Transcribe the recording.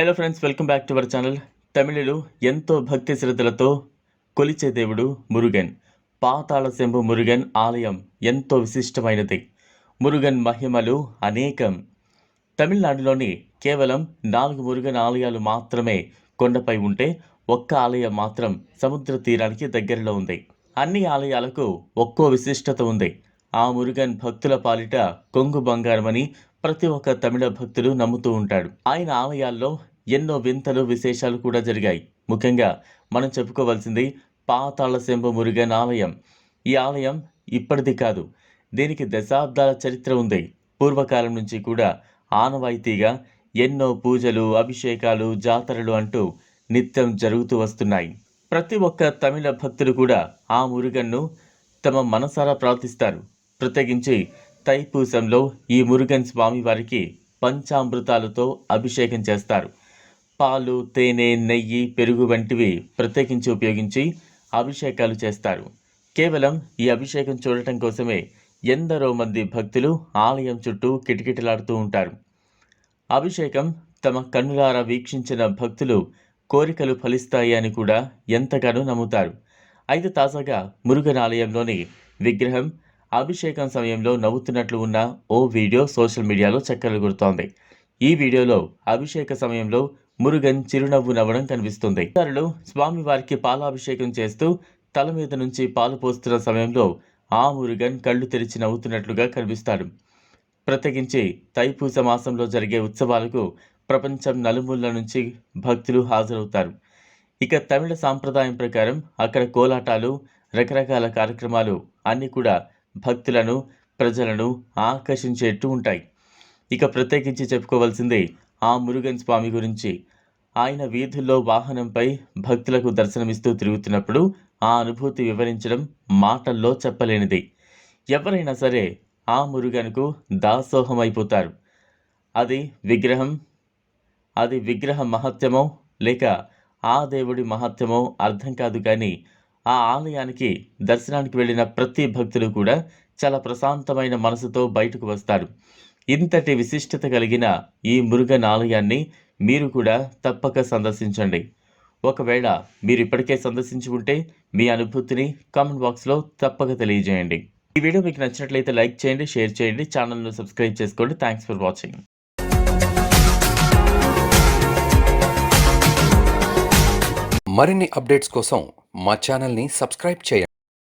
Hello friends welcome back to our channel తమిళులు ఎంతో భక్తి శ్రద్ధలతో కొలిచే దేవుడు మురుగన్. పాతాళ శంభు మురుగన్ ఆలయం ఎంతో విశిష్టమైనది. మురుగన్ మహిమలు అనేకం. తమిళనాడులోని కేవలం నాలుగు మురుగన్ ఆలయాలు మాత్రమే కొండపై ఉంటే ఒక్క ఆలయం మాత్రం సముద్ర తీరానికి దగ్గరలో ఉంది. అన్ని ఆలయాలకు ఒక్కో విశిష్టత ఉంది. ఆ మురుగన్ భక్తుల పాలిట కొంగు బంగారమని ప్రతి ఒక్క తమిళ భక్తుడు నమ్ముతూ ఉంటాడు ఆయన ఆలయాల్లో ఎన్నో వింతలు విశేషాలు కూడా జరిగాయి. ముఖ్యంగా మనం చెప్పుకోవాల్సింది పాతాళ మురుగన్ ఆలయం. ఈ ఆలయం ఇప్పటిది కాదు దీనికి దశాబ్దాల చరిత్ర ఉంది. పూర్వకాలం నుంచి కూడా ఆనవాయితీగా ఎన్నో పూజలు అభిషేకాలు జాతరలు అంటూ నిత్యం జరుగుతూ వస్తున్నాయి. ప్రతి ఒక్క తమిళ భక్తులు కూడా ఆ మురుగన్ను తమ మనసారా ప్రార్థిస్తారు. ప్రత్యేకించి తైపూసంలో ఈ మురుగన్ స్వామి వారికి పంచామృతాలతో అభిషేకం చేస్తారు. పాలు తేనె నెయ్యి పెరుగు వంటివి ప్రత్యేకించి ఉపయోగించి అభిషేకాలు చేస్తారు. కేవలం ఈ అభిషేకం చూడటం కోసమే ఎందరో మంది భక్తులు ఆలయం చుట్టూ కిటకిటలాడుతూ ఉంటారు. అభిషేకం తమ కన్నులారా వీక్షించిన భక్తులు కోరికలు ఫలిస్తాయి అని కూడా ఎంతగానో నమ్ముతారు. అయితే తాజాగా మురుగన్ ఆలయంలోని విగ్రహం అభిషేకం సమయంలో నవ్వుతున్నట్లు ఉన్న ఓ వీడియో సోషల్ మీడియాలో చక్కర్లు కొడుతోంది. ఈ వీడియోలో అభిషేక సమయంలో మురుగన్ చిరునవ్వు నవ్వడం కనిపిస్తుంది. ఇతరులు స్వామివారికి పాలాభిషేకం చేస్తూ తల మీద నుంచి పాలు పోస్తున్న సమయంలో ఆ మురుగన్ కళ్ళు తెరిచి నవ్వుతున్నట్లుగా కనిపిస్తాడు. ప్రత్యేకించి తైపూస మాసంలో జరిగే ఉత్సవాలకు ప్రపంచం నలుమూలల నుంచి భక్తులు హాజరవుతారు. ఇక తమిళ సాంప్రదాయం ప్రకారం అక్కడ కోలాటాలు రకరకాల కార్యక్రమాలు అన్నీ కూడా భక్తులను ప్రజలను ఆకర్షించేట్టు ఉంటాయి. ఇక ప్రత్యేకించి చెప్పుకోవాల్సింది ఆ మురుగన్ స్వామి గురించి. ఆయన వీధుల్లో వాహనంపై భక్తులకు దర్శనమిస్తూ తిరుగుతున్నప్పుడు ఆ అనుభూతి వివరించడం మాటల్లో చెప్పలేనిది. ఎవరైనా సరే ఆ మురుగన్కు దాసోహం అయిపోతారు అది విగ్రహం అది విగ్రహ మహత్యమో లేక ఆ దేవుడి మహత్యమో అర్థం కాదు కానీ ఆ ఆలయానికి దర్శనానికి వెళ్ళిన ప్రతి భక్తులు కూడా చాలా ప్రశాంతమైన మనసుతో బయటకు వస్తారు. ఇంతటి విశిష్టత కలిగిన ఈ మురుగన్ ఆలయాన్ని మీరు కూడా తప్పక సందర్శించండి. ఒకవేళ మీరు ఇప్పటికే సందర్శించి ఉంటే మీ అనుభూతిని కామెంట్ బాక్స్లో తప్పక తెలియజేయండి. ఈ వీడియో మీకు నచ్చినట్లయితే లైక్ చేయండి షేర్ చేయండి ఛానల్ను సబ్స్క్రైబ్ చేసుకోండి. థ్యాంక్స్ ఫర్ వాచింగ్ మరిన్ని అప్డేట్స్ కోసం మా ఛానల్ని సబ్స్క్రైబ్ చేయండి.